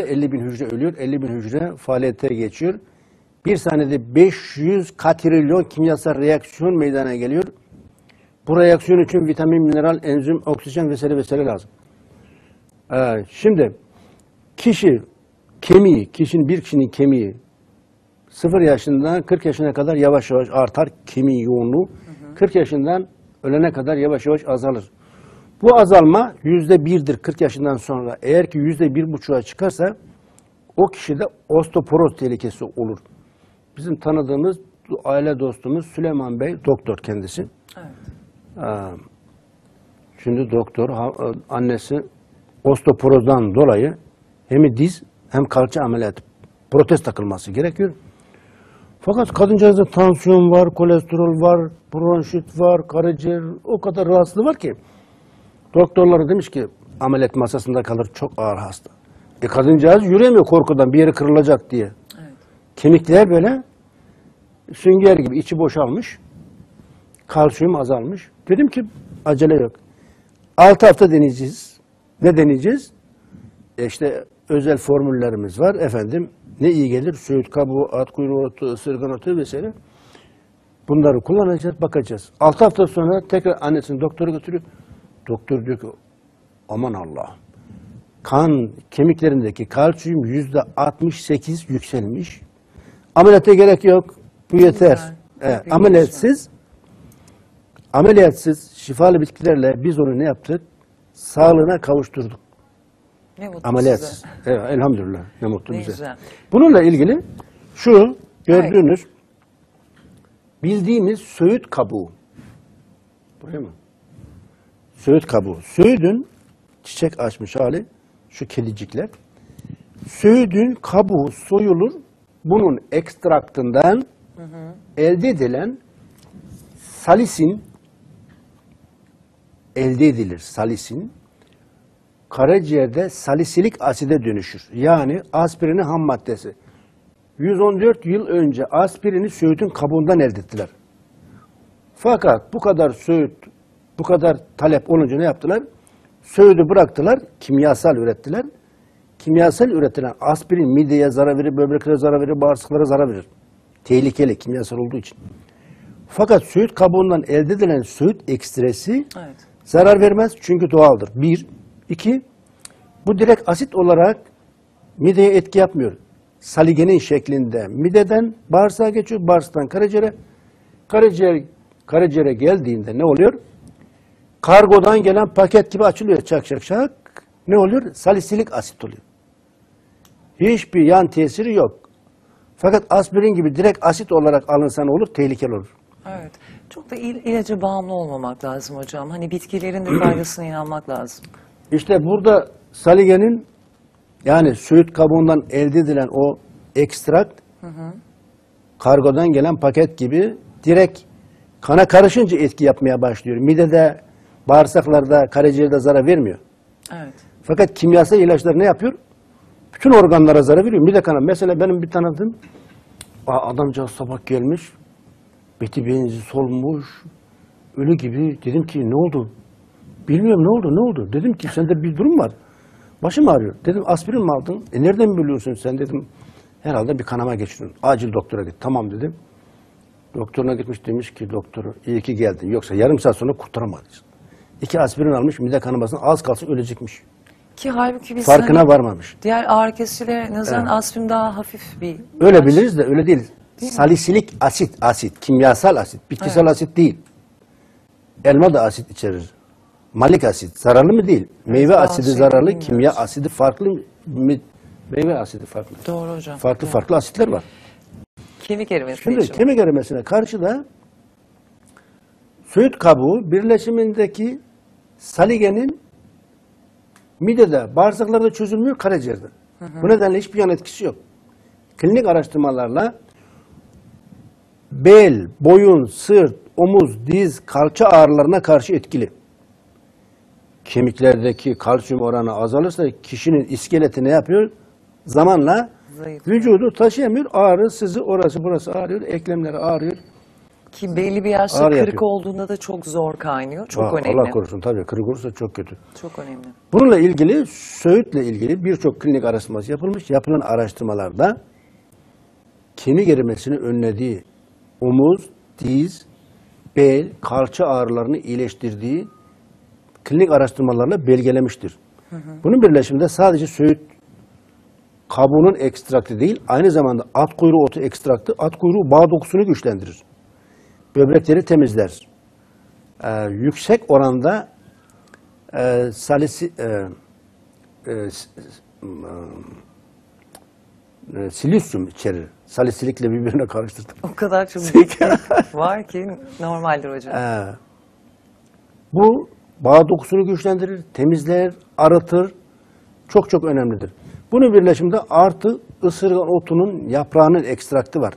50 bin hücre ölüyor, 50 bin hücre faaliyete geçiyor. Bir saniyede 500 katrilyon kimyasal reaksiyon meydana geliyor. Bu reaksiyon için vitamin, mineral, enzim, oksijen vesaire vesaire lazım. Ee, şimdi kişi kemiği, kişinin bir kişinin kemiği 0 yaşından 40 yaşına kadar yavaş yavaş artar kemiği yoğunluğu. 40 yaşından ölene kadar yavaş yavaş azalır. Bu azalma yüzde birdir 40 yaşından sonra. Eğer ki yüzde bir buçuğa çıkarsa o kişide osteoporoz tehlikesi olur. Bizim tanıdığımız aile dostumuz Süleyman Bey doktor kendisi. Evet. Ee, Şimdi doktor ha- annesi osteoporozdan dolayı hem diz hem kalça ameliyatı protez takılması gerekiyor. Fakat kadıncağızda tansiyon var, kolesterol var, bronşit var, karaciğer o kadar rahatsızlığı var ki doktorları demiş ki ameliyat masasında kalır çok ağır hasta. E kadıncağız yürüyemiyor korkudan bir yeri kırılacak diye. Evet. Kemikler böyle sünger gibi içi boşalmış. Kalsiyum azalmış. Dedim ki acele yok. 6 hafta deneyeceğiz. Ne deneyeceğiz? E işte özel formüllerimiz var. Efendim ne iyi gelir? Söğüt kabuğu, at kuyruğu otu, ısırgan otu vesaire. Bunları kullanacağız, bakacağız. 6 hafta sonra tekrar annesini doktora götürüyor. Doktor diyor ki aman Allah. Kan kemiklerindeki kalsiyum yüzde 68 yükselmiş. Ameliyata gerek yok. Bu yeter. Güzel. Evet, ameliyatsız ameliyatsız şifalı bitkilerle biz onu ne yaptık? Sağlığına kavuşturduk. Ne mutlu Ameliyatsız. size. Evet, elhamdülillah. Ne mutlu Ne bize. güzel. Bununla ilgili şu gördüğünüz bildiğimiz söğüt kabuğu. Buraya mı? Söğüt kabuğu. Söğüdün çiçek açmış hali şu kedicikler. Söğüdün kabuğu soyulur. Bunun ekstraktından elde edilen salisin elde edilir salisin karaciğerde salisilik aside dönüşür. Yani aspirinin ham maddesi. 114 yıl önce aspirini söğütün kabuğundan elde ettiler. Fakat bu kadar söğüt, bu kadar talep olunca ne yaptılar? Söğütü bıraktılar, kimyasal ürettiler. Kimyasal üretilen aspirin mideye zarar verir, böbreklere zarar verir, bağırsaklara zarar verir. Tehlikeli kimyasal olduğu için. Fakat söğüt kabuğundan elde edilen söğüt ekstresi Evet. Zarar vermez çünkü doğaldır. Bir. iki, bu direkt asit olarak mideye etki yapmıyor. Saligenin şeklinde mideden bağırsağa geçiyor, bağırsaktan karaciğere. Karaciğer, karaciğere geldiğinde ne oluyor? Kargodan gelen paket gibi açılıyor çak çak çak. Ne oluyor? Salisilik asit oluyor. Hiçbir yan tesiri yok. Fakat aspirin gibi direkt asit olarak alınsa ne olur? Tehlikeli olur. Evet. Çok da il, ilaca bağımlı olmamak lazım hocam. Hani bitkilerin de faydasına inanmak lazım. İşte burada saligenin yani söğüt kabuğundan elde edilen o ekstrakt kargodan gelen paket gibi direkt kana karışınca etki yapmaya başlıyor. Midede, bağırsaklarda, karaciğerde zarar vermiyor. Evet. Fakat kimyasal ilaçlar ne yapıyor? Bütün organlara zarar veriyor. Mide kana. Mesela benim bir tanıdığım adamcağız sabah gelmiş. Beti benzi solmuş. Ölü gibi. Dedim ki ne oldu? Bilmiyorum ne oldu ne oldu? Dedim ki sende bir durum var. Başım ağrıyor. Dedim aspirin mi aldın? E nereden biliyorsun sen dedim. Herhalde bir kanama geçirdin. Acil doktora git. Tamam dedim. Doktoruna gitmiş demiş ki doktoru iyi ki geldin. Yoksa yarım saat sonra kurtaramadın. İki aspirin almış mide kanamasına az kalsın ölecekmiş. Ki halbuki biz Farkına hani varmamış. diğer ağrı kesicilere nazaran Evet. aspirin daha hafif bir Öyle ilaç. biliriz de öyle değil. Değil mi? Salisilik asit, asit, kimyasal asit, bitkisel Evet. asit değil. Elma da asit içerir. Malik asit zararlı mı değil? Meyve bazı asidi şeyleri zararlı, bilmiyoruz. kimya asidi farklı, mi- meyve asidi farklı. Doğru hocam. Farklı Doğru. farklı asitler var. Kemik erimesi Şimdi için. kemik erimesine karşıda söğüt kabuğu birleşimindeki saligenin midede, bağırsaklarda çözülmüyor, karaciğerde. Bu nedenle hiçbir yan etkisi yok. Klinik araştırmalarla bel, boyun, sırt, omuz, diz, kalça ağrılarına karşı etkili. Kemiklerdeki kalsiyum oranı azalırsa kişinin iskeleti ne yapıyor? Zamanla Zayıflıyor. vücudu taşıyamıyor. Ağrı, sızı, orası burası ağrıyor. Eklemleri ağrıyor. Ki belli bir yaşta Ağrı kırık yapıyor. olduğunda da çok zor kaynıyor. Çok Aa, önemli. Allah korusun tabii kırık olursa çok kötü. Çok önemli. Bununla ilgili Söğüt'le ilgili birçok klinik araştırması yapılmış. Yapılan araştırmalarda kemik erimesini önlediği omuz, diz, bel, kalça ağrılarını iyileştirdiği klinik araştırmalarla belgelemiştir. Bunun birleşiminde sadece Söğüt kabuğunun ekstraktı değil, aynı zamanda at kuyruğu otu ekstraktı, at kuyruğu bağ dokusunu güçlendirir. Böbrekleri temizler. Ee, yüksek oranda e, salisi, e, e, s- e, silisyum içerir. Salisilikle birbirine karıştırdım. O kadar çok var ki normaldir hocam. Ee, bu bağ dokusunu güçlendirir, temizler, arıtır. Çok çok önemlidir. Bunun birleşiminde artı ısırgan otunun yaprağının ekstraktı var.